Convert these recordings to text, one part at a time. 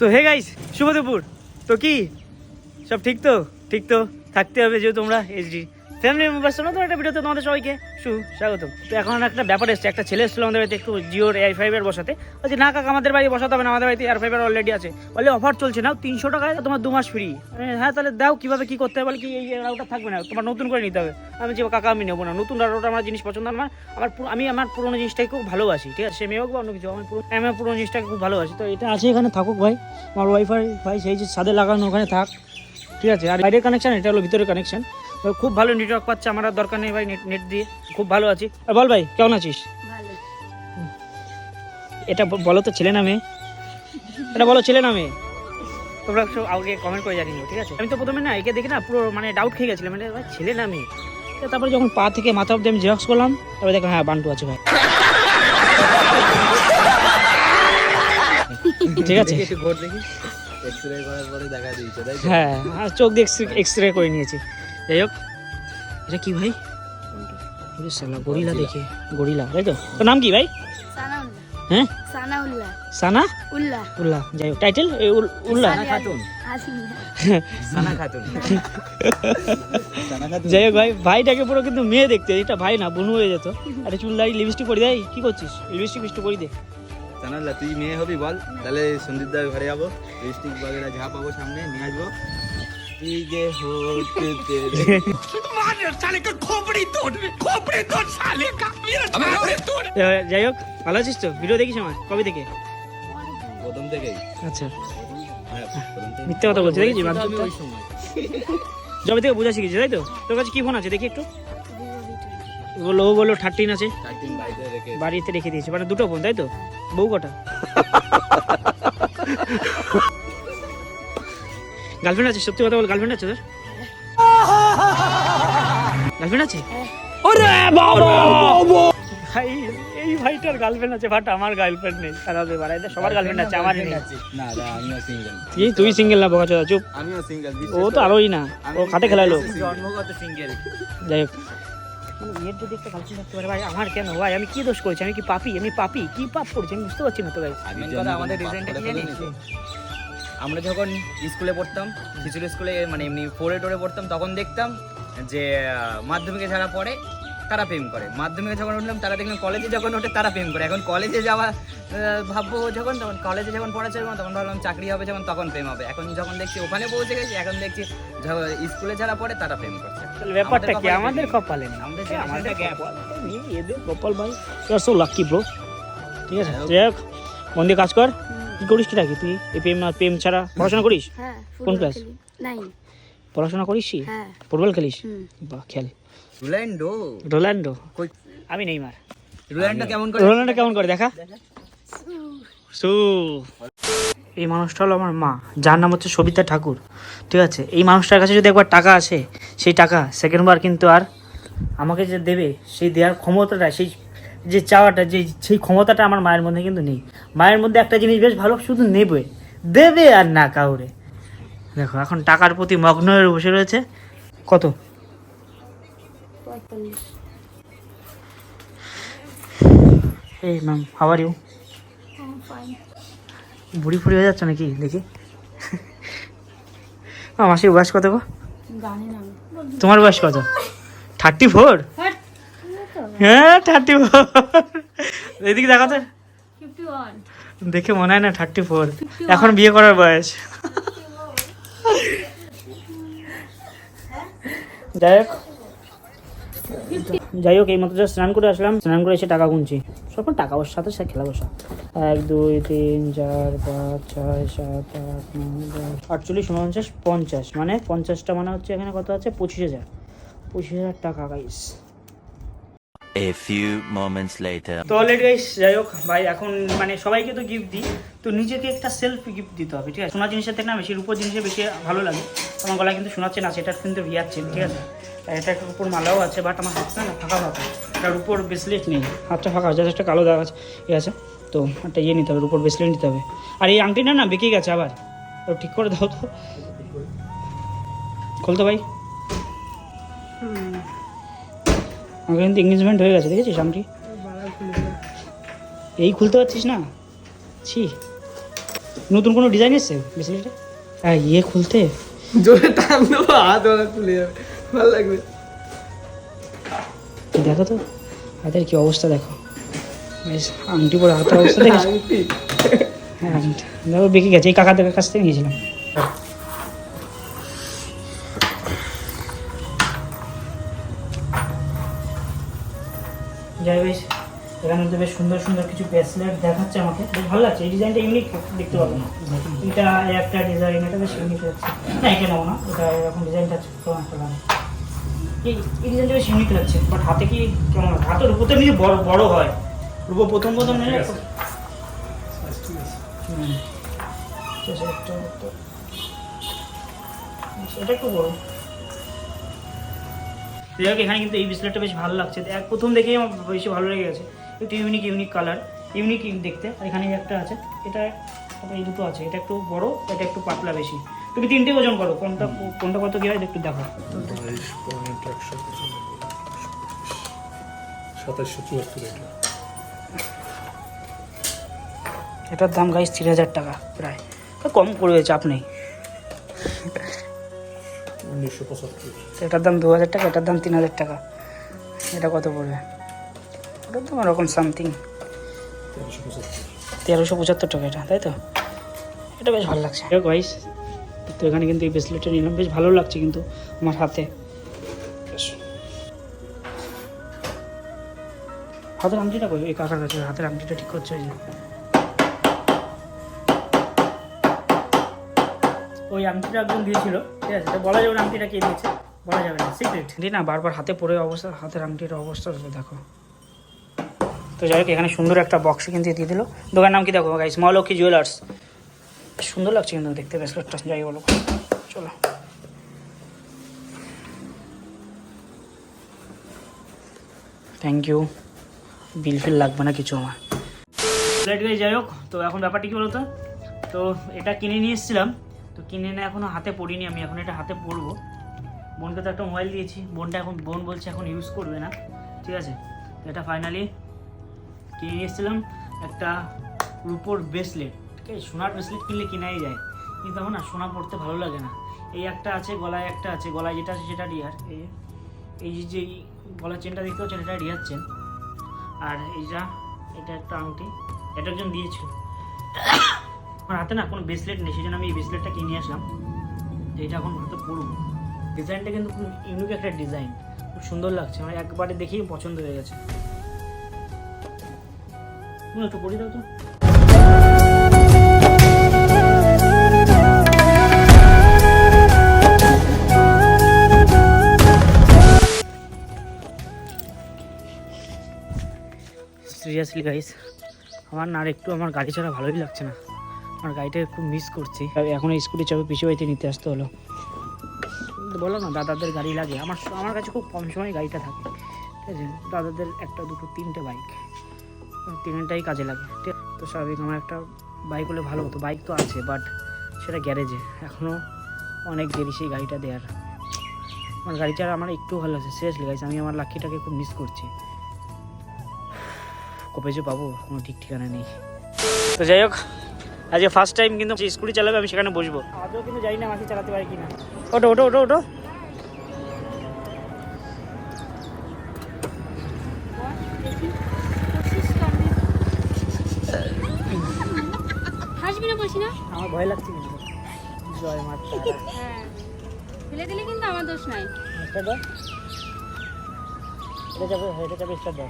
তো hey guys শুভ দুপুর। তো কি? সব ঠিক তো? ঠিক তো? থাকতে হবে যেহেতু তোমরা এইচডি ফ্যামিলি মেম্বার্স তোমরা তো একটা ভিডিওতে তোমাদের সবাইকে সু স্বাগতম তো এখন একটা ব্যাপার এসছে, একটা ছেলে এসেছিল আমাদের বাড়িতে একটু জিওর এয়ার ফাইভের বসাতে। বলছে, না কাকা, আমাদের বাড়ি বসাতে হবে না, আমাদের বাড়িতে এয়ার ফাইবার অলরেডি আছে। বলে অফার চলছে না তিনশো টাকায় তোমার দু মাস ফ্রি হ্যাঁ তাহলে দাও, কীভাবে কি করতে হবে? বলে, কি এই রাউটার থাকবে না, তোমার নতুন করে নিতে হবে। আমি যে কাকা, আমি নেব না, নতুন রাউটার আমার জিনিস পছন্দ, আমার আমার আমি আমার পুরোনো জিনিসটাকে খুব ভালোবাসি, ঠিক আছে? সে মেয়ে হোক বা অন্য কিছু আমার পুরো, আমি আমার পুরোনো জিনিসটাকে খুব ভালোবাসি। তো এটা আছে এখানে, থাকুক ভাই, আমার ওয়াইফাই ভাই সেই যে ছাদে লাগানো, ওখানে থাক, ঠিক আছে? আর বাইরের কানেকশন এটা হলো ভিতরের কানেকশন খুব ভালো নেটওয়ার্ক পাচ্ছে আমার আর দরকার নেই ভাই নেট নেট দিয়ে। খুব ভালো আছি। আর বল ভাই কেমন আছিস? ভালো। এটা বলো তো ছেলে না মেয়ে? এটা বলো ছেলে না মেয়ে? তোমরা সব আগে কমেন্ট করে জানিও ঠিক আছে? আমি তো প্রথমে না একে দেখে না পুরো মানে ডাউট খেয়ে গেছিলাম মানে ভাই ছেলে না মেয়ে? তারপরে যখন পা থেকে মাথা অব্দি আমি জেরক্স করলাম তারপরে দেখলাম হ্যাঁ বান্টু আছে ভাই। ঠিক আছে? একটু দেখি। এক্সরে করার পরে দেখা দিয়েছে তাই হ্যাঁ আর চোখ দিয়ে এক্স রে করে নিয়েছি। যাই হোক এটা কি ভাই? শালা গরিলা দেখে গরিলা তাই তো? তোর নাম কি ভাই? সানাউল্লাহ হ্যাঁ? সানা উল্লাহ উল্লাহ যাই হোক টাইটেল উল্লাহ খাতুন। সানা খাতুন। যাই হোক ভাই ভাইটাকে পুরো কিন্তু মেয়ে দেখতে এটা ভাই না বোন হয়ে যেত। আরে চুল দাড়ি লিপস্টিক পরে দেয় কি করছিস? লিপস্টিক মিস্টিক করে দে সানাল্লা তুই মেয়ে হবি বল। তাহলে সন্দীপদার ঘরে যাব। লিপস্টিক বাগেরা যা পাবো সামনে নিয়ে আসব। যাই হোক ভালো আছিস তো? ভিডিও দেখিস আমার কবে থেকে প্রথম থেকেই। আচ্ছা। হ্যাঁ মিথ্যে কথা বলছি দেখেছি জবে থেকে বোঝা শিখেছি তাই তো? তোর কাছে কি ফোন আছে? দেখি একটু। বলল ও বলল থার্টিন আছে। চারদিন বাড়িতে রেখে বাড়িতে রেখে দিয়েছে মানে দুটো ফোন তাই তো? বউ কটা? গার্লফ্রেন্ড আছে সত্যি কথা বল গার্লফ্রেন্ড আছে তোর গার্লফ্রেন্ড আছে ওরে বাবা! ভাই এই ভাইটার গার্লফ্রেন্ড আছে বাট আমার গার্লফ্রেন্ড নেই। খারাপ এবার এদের সবার গার্লফ্রেন্ড আছে আমার নেই। না না আমিও সিঙ্গেল এই তুই সিঙ্গেল না বকা চুপ। আমিও সিঙ্গেল ও তো আরোই না। ও খাতে খেলালো। জন্মগত সিঙ্গেল যাই হোক। এর যদি একটা কালচার থাকতে পারে ভাই আমার কেন? ভাই আমি কি দোষ করেছি? আমি কি পাপি? আমি পাপি? কি পাপ করেছি? আমি বুঝতে পারছি না তো ভাই। আমাদের রিজেন্টটা কি জানিস আমরা যখন স্কুলে পড়তাম খিচুড়ি স্কুলে মানে এমনি ফোরে টোরে পড়তাম তখন দেখতাম যে মাধ্যমিকে যারা পড়ে তারা প্রেম করে। মাধ্যমিকে যখন উঠলাম তারা দেখলাম কলেজে যখন ওঠে তারা প্রেম করে। এখন কলেজে যাওয়া ভাববো যখন তখন কলেজে যখন পড়া চলবে তখন ভাবলাম চাকরি হবে যখন তখন প্রেম হবে। এখন যখন দেখছি ওখানে পৌঁছে গেছি এখন দেখছি যখন স্কুলে যারা পড়ে তারা প্রেম করছে। ব্যাপারটা কি? আমাদের কপালে নেই। আমাদের হ্যাঁ, আমাদের গ্যাপ কপালে নেই, এদের কপাল ভাই you are so lucky bro ঠিক আছে? হোক মন দিয়ে কাজ কর। কি করিস কি রাখি তুই এই প্রেম আর প্রেম ছাড়া পড়াশোনা করিস? হ্যাঁ কোন ক্লাস? পড়াশোনা করিস কি? হ্যাঁ। ফুটবল খেলিস? বাহ খেল। Rolando Ronaldo? কই? আমি নেইমার। রোল্যান্ডো কেমন করে? রোনাল্ডো কেমন করে? দেখা। সু। এই মানুষটা হলো আমার মা যার নাম হচ্ছে সবিতা ঠাকুর। ঠিক আছে? এই মানুষটার কাছে যদি একবার টাকা আসে সেই টাকা সেকেন্ডবার কিন্তু আর আমাকে যে দেবে সেই দেওয়ার ক্ষমতাটা সেই যে চাওয়াটা যে সেই ক্ষমতাটা আমার মায়ের মধ্যে কিন্তু নেই। মায়ের মধ্যে একটা জিনিস বেশ ভালো শুধু নেবে। দেবে আর না কাউরে। দেখো এখন টাকার প্রতি মগ্ন হয়ে বসে রয়েছে। কত? এই ম্যাম হাওয়ার ইউ বুড়ি ফুড়ি হয়ে যাচ্ছে নাকি? দেখি। মাসির বয়স কত গো? তোমার বয়স কত? থার্টি ফোর হ্যাঁ থার্টি ফোর এদিকে দেখো তো। ফিফটি ওয়ান দেখে মনে হয় না থার্টি ফোর এখন বিয়ে করার বয়স। যাই হোক। যাই হোক এই মতো just স্নান করে আসলাম। স্নান করে এসে টাকা গুনছি। সব টাকা ওর সাথে সাথে খেলা বসা। এক দুই তিন চার পাঁচ ছয় সাত আট নয় দশ আটচল্লিশ উনপঞ্চাশ পঞ্চাশ। মানে পঞ্চাশটা মানে হচ্ছে এখানে কত আছে? পঁচিশ হাজার। পঁচিশ হাজার টাকা guys A few moments later. তো অলরেডি গাইস যাই হোক, ভাই, এখন মানে সবাইকে তো গিফট দিই, তো নিজেকে একটা সেলফ গিফট দিতে হবে, ঠিক আছে? সোনা জিনিসের থেকে না বেশি, রূপোর জিনিসে বেশি ভালো লাগে। আমার গলায় কিন্তু শোনাচ্ছে না, সেটা কিন্তু রিয়ার চেন ঠিক আছে? এটা একটা উপর মালাও আছে বাট আমার হাতটা না ফাঁকা ফাঁকা। এটার উপর ব্রেসলেট নেই। হাতটা ফাঁকা জাস্ট একটা কালো দাগ আছে ইয়ে আছে? তো একটা ইয়ে নিতে হবে উপর ব্রেসলেট নিতে হবে। আর এই আংটিটা না বেঁকে গেছে আবার। ঠিক করে দাও তো। খুলতো ভাই। আমার কিন্তু এঙ্গেজমেন্ট হয়ে গেছে দেখেছিস আংটি এই খুলতে পারছিস না? ছি। নতুন কোনো ডিজাইন এসছে? ব্রেসলেটে হ্যাঁ ইয়ে খুলতে। জোরে টান দেবো হাত ওরা তুলে যাবে। ভালো লাগবে। দেখো তো হাতের কি অবস্থা দেখো। বেশ আংটি পরে হাতের অবস্থা আংটি। হ্যাঁ আংটি। দেখো বেঁকে গেছে। এই কাকাদের কাছ থেকে নিয়েছিলাম। যাই বেশ এখানে তো বেশ সুন্দর সুন্দর কিছু ব্রেসলেট দেখাচ্ছে আমাকে। বেশ ভালো লাগছে এই ডিজাইনটা ইউনিক দেখতে পাবো না। এটা একটা ডিজাইন এটা বেশ ইউনিক লাগছে। না এটা নেব না এটা এরকম ডিজাইনটা কেমন একটা লাগে এই ডিজাইনটা বেশ ইউনিক লাগছে বাট হাতে কি কেমন লাগে? হাতের রূপো তো এমনি বড় বড় হয়। রূপো প্রথম প্রথম নিলে এটা একটু বড়। যাই হোক এখানে কিন্তু এই বিসলেটটা বেশ ভালো লাগছে। এক প্রথম দেখেই আমার বেশি ভালো লেগে গেছে। একটু ইউনিক ইউনিক কালার ইউনিক দেখতে। আর এখানে একটা আছে। এটা এই দুটো আছে। এটা একটু বড় এটা একটু পাতলা বেশি। তুমি তিনটে ওজন করো। কোনটা কোনটা কত কি হয় একটু দেখো বাইশ সাতাশশো চুয়াত্তর এটা। এটার দাম গাইস তিন হাজার টাকা প্রায়। তো কম পড়বে চাপ নেই। উনিশশো পঁচাত্তর। এটার দাম দু হাজার টাকা এটার দাম তিন হাজার টাকা। এটা কত পড়বে? ওটার দাম ওরকম সামথিং তেরোশো পঁচাত্তর। টাকা এটা তাই তো? এটা বেশ ভালো লাগছে। গাইস তো এখানে কিন্তু এই ব্রেসলেটটা নিলাম। বেশ ভালো লাগছে কিন্তু আমার হাতে। বেশ। হাতের আংটিটা কই? এই কাকার কাছে হাতের আংটিটা ঠিক করছে ওই ওই আংটিটা একজন দিয়েছিল ঠিক আছে? তো বলা যাবে না আংটিটা কে দিয়েছে বলা যাবে না সিক্রেট না বারবার হাতে পড়ে অবস্থা হাতের আংটির অবস্থা দেখো। তো যাই হোক এখানে সুন্দর একটা বক্স কিন্তু দিয়ে দিল। দোকানের নাম কি দেখো? গাইস মহালক্ষ্মী জুয়েলার্স সুন্দর লাগছে কিন্তু দেখতে ব্রেসলেটটা যাই বলো। চলো। থ্যাংক ইউ বিল ফিল লাগবে না কিছু আমার। যাই হোক তো এখন ব্যাপারটা কি বলতো? তো এটা কিনে নিয়ে এসেছিলাম। তো কিনে এনে এখনও হাতে পড়িনি আমি, এখন এটা হাতে পরবো বোনকে তো একটা মোবাইল দিয়েছি, বোনটা এখন, বোন বলছে এখন ইউজ করবে না, ঠিক আছে? এটা ফাইনালি কিনে নিয়ে এসেছিলাম একটা রুপোর ব্রেসলেট ঠিক আছে? সোনার ব্রেসলেট কিনলে কিনাই যায়। কিন্তু আমার না সোনা পড়তে ভালো লাগে না। এই একটা আছে, গলায় একটা আছে, গলায় যেটা আছে সেটা রিয়ার এই এই যে যে গলার চেনটা দেখতে পাচ্ছেন, এটা রিয়ার চেন আর এইটা, এটা একটা আংটি, এটা একজন দিয়েছিল। আমার হাতে না কোনো ব্রেসলেট নেই, সেই জন্য আমি এই ব্রেসলেটটা কিনে আসলাম। তো এটা এখন হাতে পরবো। ডিজাইনটা কিন্তু খুব ইউনিক একটা ডিজাইন খুব সুন্দর লাগছে আমার একবারে দেখেই পছন্দ হয়ে গেছে। একটু পড়ি দাও তো। সিরিয়াসলি গাইস আমার না আর একটু আমার গাড়ি ছাড়া ভালোই লাগছে না। আমার গাড়িটা খুব মিস করছি। এখন স্কুটি চাপে পিছু বাড়িতে নিতে আসতে হলো। বলো না, দাদাদের গাড়ি লাগে। আমার আমার কাছে খুব কম সময় গাড়িটা থাকে। ঠিক আছে? দাদাদের একটা, দুটো, তিনটে বাইক তিনটাই কাজে লাগে। ঠিক তো স্বাভাবিক আমার একটা বাইক হলে ভালো হতো। বাইক তো আছে বাট সেটা গ্যারেজে এখনও অনেক দেরি সেই গাড়িটা দেওয়ার আমার গাড়ি ছাড়া আমার একটু ভালো লাগছে সিরিয়াসলি গাইছে আমি আমার লাকিটাকে খুব মিস করছি। কবে যে পাবো, কোনো ঠিক ঠিকানা নেই। তো যাই হোক আজকে ফার্স্ট টাইম কিন্তু স্কুটি চালাবে আমি সেখানে বসবো। আজও কিন্তু জানি না মাসি চালাতে পারি কিনা। ওটো ওটো ওটো ওটো হাসবি না বলছি না? আমার ভয় লাগছে কিন্তু। জয় মাতা হ্যাঁ ফেলে দিলে কিন্তু আমার দোষ নাই। স্টার্ট দাও। এটা যাবে এটা যাবে স্টার্ট দাও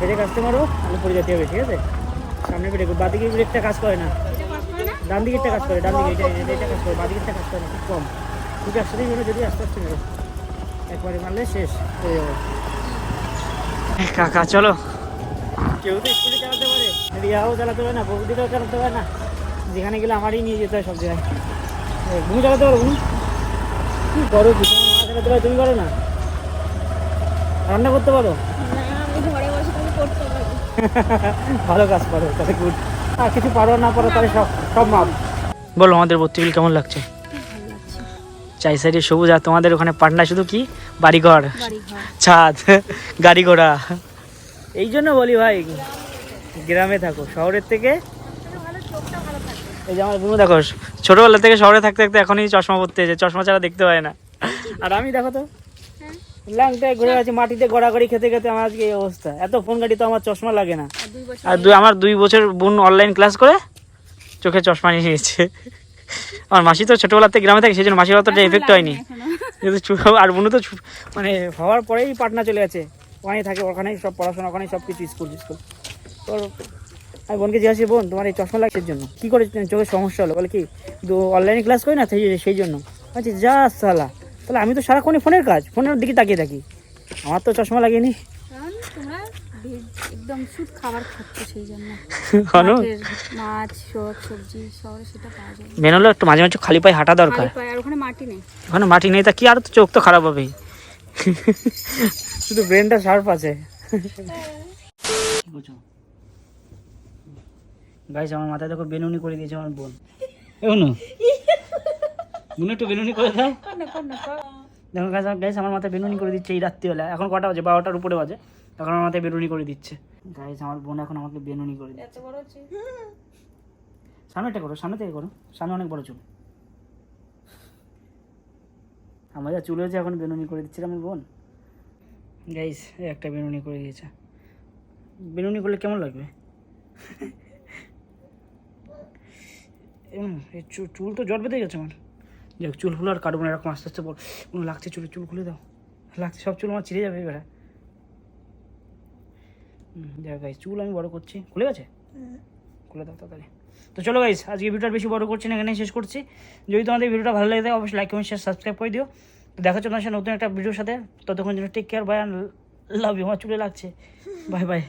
পেটে কাজতে মারো আলু পড়ে যেতে হবে ঠিক আছে? সামনে পেটে বাদিকে ব্রেকটা কাজ করে না। ডান দিকেরটা কাজ করে ডান দিকে এটা এটা- কাজ করে। বাদিকেরটা কাজ করে না খুব কম। দুটো একসাথেই মেরো যদি আস্তে আস্তে মেরো একবারে মারলে শেষ হয়ে যাবে। কাকা চলো। কেউ তো স্কুলে চালাতে পারে। রিয়াও চালাতে পারে না বৌদিটাও চালাতে পারে না। যেখানে গেলে আমারই নিয়ে যেতে হয় সব জায়গায়। তুমি চালাতে পারো তুমি কি করো কি তোমার মা চালাতে পারে তুমি করো না। রান্না করতে পারো? ভালো কাজ করো তাহলে গুড। আর কিছু পারো না পারো তাহলে সব সব মাপ বলো আমাদের ভর্তি বিল কেমন লাগছে? ভালো চাই সাইডে সবুজ আর তোমাদের ওখানে পাটনা শুধু কি? বাড়িঘর। ছাদ গাড়ি ঘোড়া। এই জন্য বলি ভাই গ্রামে থাকো শহরের থেকে। ভালো চোখটা ভালো থাকে। এই যে আমার গুরু দেখো ছোটবেলা থেকে শহরে থাকতে থাকতে এখনই চশমা পড়তে যে চশমা ছাড়া দেখতে পায় না। আর আমি দেখো তো। হ্যাঁ। ল্যাংটায় ঘুরে আছি মাটিতে গড়াগড়ি খেতে খেতে আমার আজকে এই অবস্থা। এত ফোন গাড়ি তো আমার চশমা লাগে না। আর দুই বছর আর দুই আমার দুই বছর বোন অনলাইন ক্লাস করে চোখে চশমা নিয়ে নিয়েছে আমার মাসি তো ছোটবেলাতে গ্রামে থাকে সেই জন্য মাসির অতটা এফেক্ট হয়নি। কিন্তু আর বোনও তো মানে হওয়ার পরেই পাটনা চলে গেছে। ওখানেই থাকে ওখানেই সব পড়াশোনা ওখানেই সব কিছু স্কুল স্কুল তোর আমি বোনকে জিজ্ঞাসি বোন তোমার এই চশমা লাগছে জন্য? কী করে চোখের সমস্যা হলো? বলে কি অনলাইনে ক্লাস করি না সেই সেই জন্য। আচ্ছা যা সালা। তাহলে আমি তো সারাক্ষণই ফোনের কাজ ফোনের দিকে তাকিয়ে থাকি। আমার তো চশমা লাগেনি। একদম শুধু খাবার খাচ্ছ সেই জন্য। মাছ সব সবজি শহরে সেটা পাওয়া যায়। না। বেরোলে একটু মাঝে মাঝে খালি পায়ে হাঁটা দরকার। আর ওখানে মাটি নেই। ওখানে মাটি নেই তা কি আর তো চোখ তো খারাপ হবে। শুধু ব্রেনটা শার্প আছে। গাইস আমার মাথায় দেখো বেনুনি করে দিয়েছে আমার বোন। বোন একটু বেনুনি করে দেয় দেখো গাইস গাইস আমার মাথায় বেনুনি করে দিচ্ছে এই রাত্রিবেলা। এখন কটা বাজে? বারোটার উপরে বাজে। এখন আমার মাথায় বেনুনি করে দিচ্ছে। গাইস আমার বোন এখন আমাকে বেনুনি করে দিচ্ছে। এত বড় হচ্ছে সামনেটা করো সামনে থেকে করো। সামনে অনেক বড় চুল। আমার যা চুল হয়েছে এখন বেনুনি করে দিচ্ছে আমার বোন। গাইস একটা বেনুনি করে দিয়েছে। বেনুনি করলে কেমন লাগবে? এই চু- চুল তো জট বেঁধে গেছে আমার। দেখ চুলগুলো আর কাটবো না, এরকম আস্তে আস্তে কোনো লাগছে চুলে, চুল খুলে দাও। লাগছে, সব চুল আমার ছিঁড়ে যাবে এবারে। দেখ গাইস চুল আমি বড় করছি। খুলে গেছে? খুলে দাও তাড়াতাড়ি তো চলো গাইস আজকে ভিডিওটা বেশি বড় করছি না, এখানেই শেষ করছি। যদি তোমাদের ভিডিওটা ভালো লাগে অবশ্যই লাইক কমেন্ট শেয়ার সাবস্ক্রাইব করে দিও। তো দেখা তোমার সাথে নতুন একটা ভিডিওর সাথে। ততক্ষণ জন্য take care bye love you আমার চুলে লাগছে। Bye bye